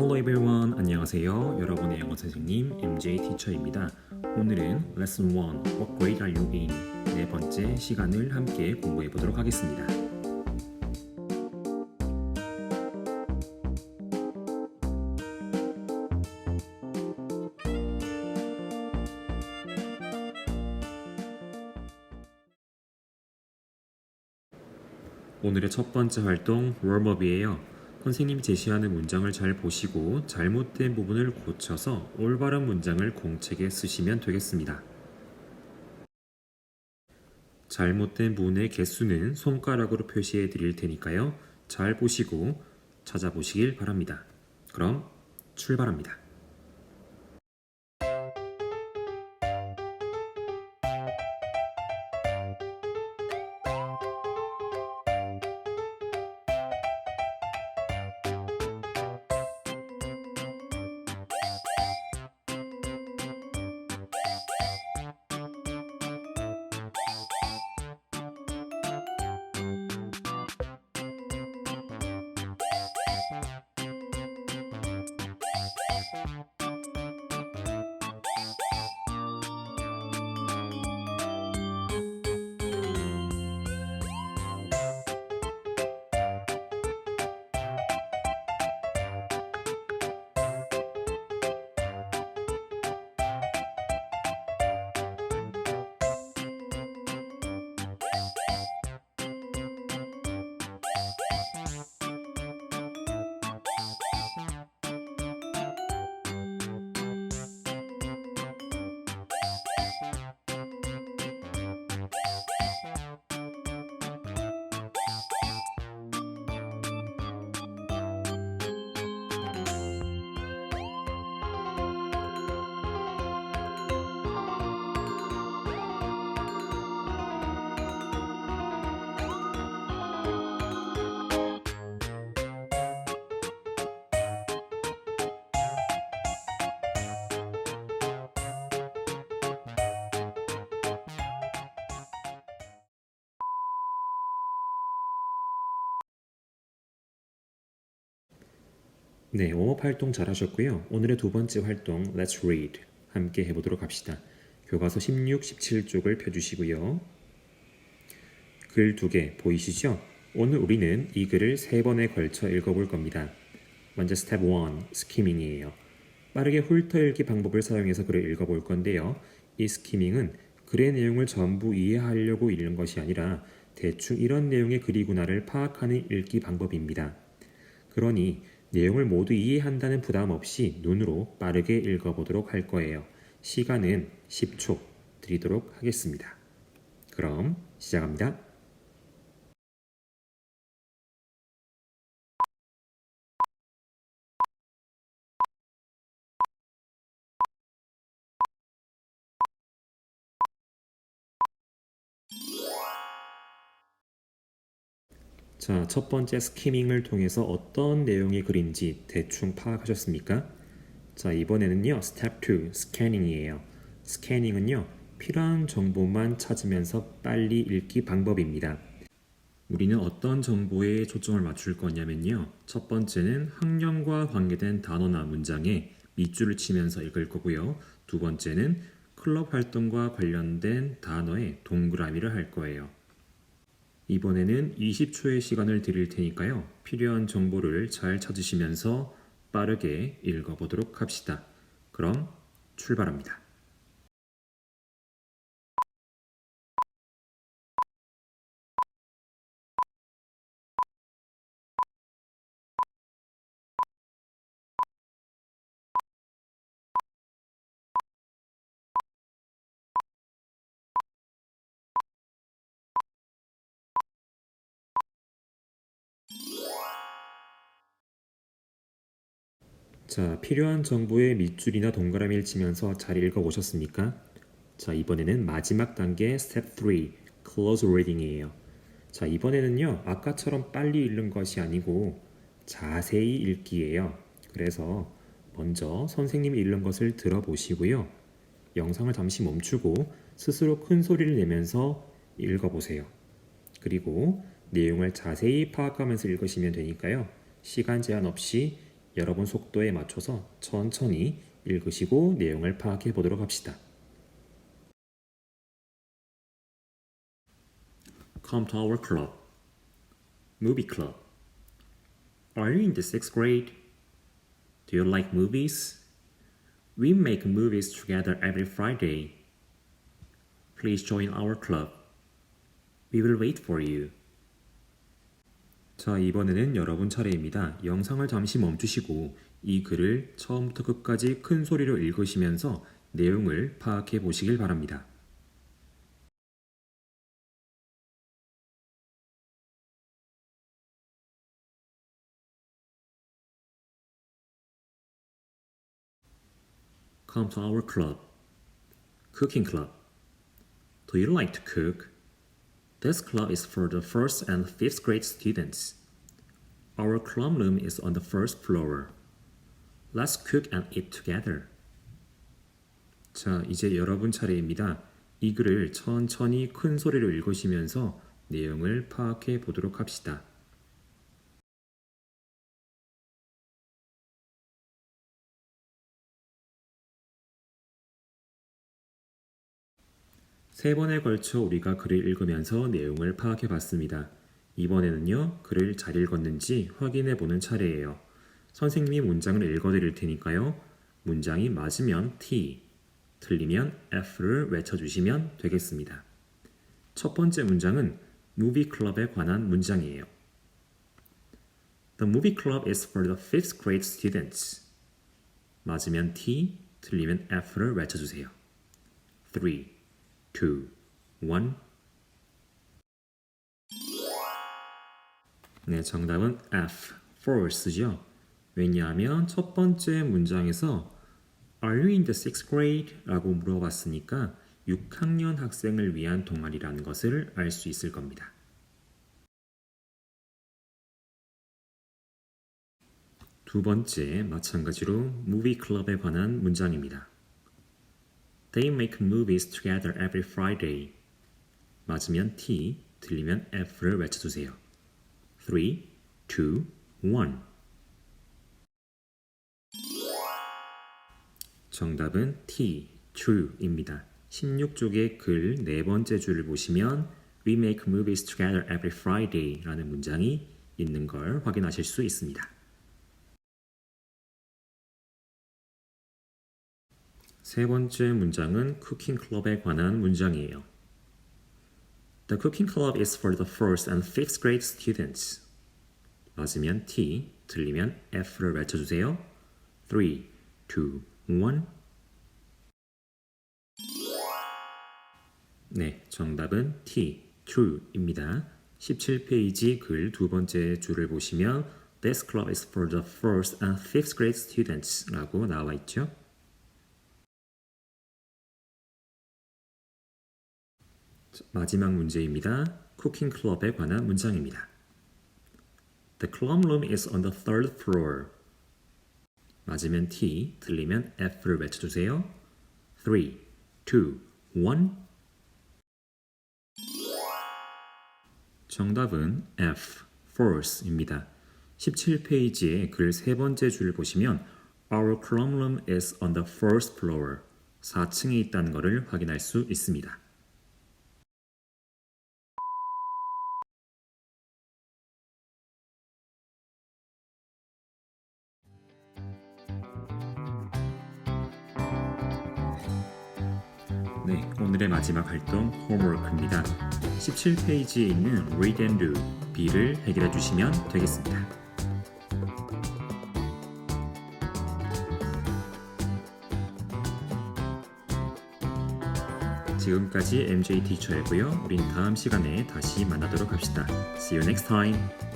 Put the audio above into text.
Hello everyone. 안녕하세요. 여러분의 영어 선생님 MJ 티처입니다. 오늘은 Lesson 1 What grade are you in? 네 번째 시간을 함께 공부해 보도록 하겠습니다. 오늘의 첫 번째 활동 롤업이에요. 선생님이 제시하는 문장을 잘 보시고 잘못된 부분을 고쳐서 올바른 문장을 공책에 쓰시면 되겠습니다. 잘못된 부분의 개수는 손가락으로 표시해 드릴 테니까요. 잘 보시고 찾아보시길 바랍니다. 그럼 출발합니다. 네, 웜업 활동 잘 하셨고요. 오늘의 두 번째 활동 Let's Read 함께 해보도록 합시다. 교과서 16, 17쪽을 펴주시고요. 글 두 개 보이시죠? 오늘 우리는 이 글을 세 번에 걸쳐 읽어볼 겁니다. 먼저 스텝 1, 스키밍이에요. 빠르게 훑어읽기 방법을 사용해서 글을 읽어볼 건데요. 이 스키밍은 글의 내용을 전부 이해하려고 읽는 것이 아니라 대충 이런 내용의 글이구나를 파악하는 읽기 방법입니다. 그러니 내용을 모두 이해한다는 부담 없이 눈으로 빠르게 읽어보도록 할 거예요. 시간은 10초 드리도록 하겠습니다. 그럼 시작합니다. 자, 첫 번째 스키밍을 통해서 어떤 내용의 글인지 대충 파악하셨습니까? 자, 이번에는요, 스텝 2, 스캐닝이에요. 스캐닝은요, 필요한 정보만 찾으면서 빨리 읽기 방법입니다. 우리는 어떤 정보에 초점을 맞출 거냐면요. 첫 번째는 학년과 관계된 단어나 문장에 밑줄을 치면서 읽을 거고요. 두 번째는 클럽 활동과 관련된 단어에 동그라미를 할 거예요. 이번에는 20초의 시간을 드릴 테니까요. 필요한 정보를 잘 찾으시면서 빠르게 읽어보도록 합시다. 그럼 출발합니다. 자, 필요한 정보의 밑줄이나 동그라미를 치면서 잘 읽어보셨습니까? 자, 이번에는 마지막 단계 스텝 3, close reading이에요. 자, 이번에는요, 아까처럼 빨리 읽는 것이 아니고 자세히 읽기예요. 그래서 먼저 선생님이 읽는 것을 들어보시고요. 영상을 잠시 멈추고 스스로 큰 소리를 내면서 읽어보세요. 그리고 내용을 자세히 파악하면서 읽으시면 되니까요. 시간 제한 없이 여러분 속도에 맞춰서 천천히 읽으시고 내용을 파악해 보도록 합시다. Come to our club. Movie club. Are you in the sixth grade? Do you like movies? We make movies together every Friday. Please join our club. We will wait for you. 자, 이번에는 여러분 차례입니다. 영상을 잠시 멈추시고 이 글을 처음부터 끝까지 큰 소리로 읽으시면서 내용을 파악해 보시길 바랍니다. Come to our club. Cooking club. Do you like to cook? This club is for the first and fifth grade students. Our club room is on the first floor. Let's cook and eat together. 자, 이제 여러분 차례입니다. 이 글을 천천히 큰 소리로 읽으시면서 내용을 파악해 보도록 합시다. 세 번에 걸쳐 우리가 글을 읽으면서 내용을 파악해 봤습니다. 이번에는요, 글을 잘 읽었는지 확인해 보는 차례예요. 선생님이 문장을 읽어 드릴 테니까요. 문장이 맞으면 T, 틀리면 F를 외쳐주시면 되겠습니다. 첫 번째 문장은 무비 클럽에 관한 문장이에요. The movie club is for the fifth grade students. 맞으면 T, 틀리면 F를 외쳐주세요. 3, 2, 1. 네, 정답은 F, force죠. 왜냐하면 첫 번째 문장에서 Are you in the sixth grade? 라고 물어봤으니까 6학년 학생을 위한 동아리라는 것을 알 수 있을 겁니다. 두 번째, 마찬가지로 무비 클럽에 관한 문장입니다. They make movies together every Friday. 맞으면 T, 들리면 F를 외쳐주세요. 3, 2, 1. 정답은 T, true입니다. 16쪽의 글 네 번째 줄을 보시면 We make movies together every Friday 라는 문장이 있는 걸 확인하실 수 있습니다. 세 번째 문장은 쿠킹 클럽에 관한 문장이에요. The cooking club is for the first and fifth grade students. 맞으면 T, 들리면 F를 외쳐주세요. 3, 2, 1. 네, 정답은 T, true입니다. 17페이지 글 두 번째 줄을 보시면 This club is for the first and fifth grade students 라고 나와 있죠. 마지막 문제입니다. 쿠킹 클럽에 관한 문장입니다. The club room is on the third floor. 맞으면 T, 틀리면 F를 외쳐주세요. 3, 2, 1. 정답은 F, force입니다. 17페이지의 글 세 번째 줄을 보시면 Our club room is on the first floor. 4층에 있다는 것을 확인할 수 있습니다. 네, 오늘의 마지막 활동 홈워크입니다. 17페이지에 있는 Read and Do B를 해결해 주시면 되겠습니다. 지금까지 MJ 티처였고요. 우린 다음 시간에 다시 만나도록 합시다. See you next time.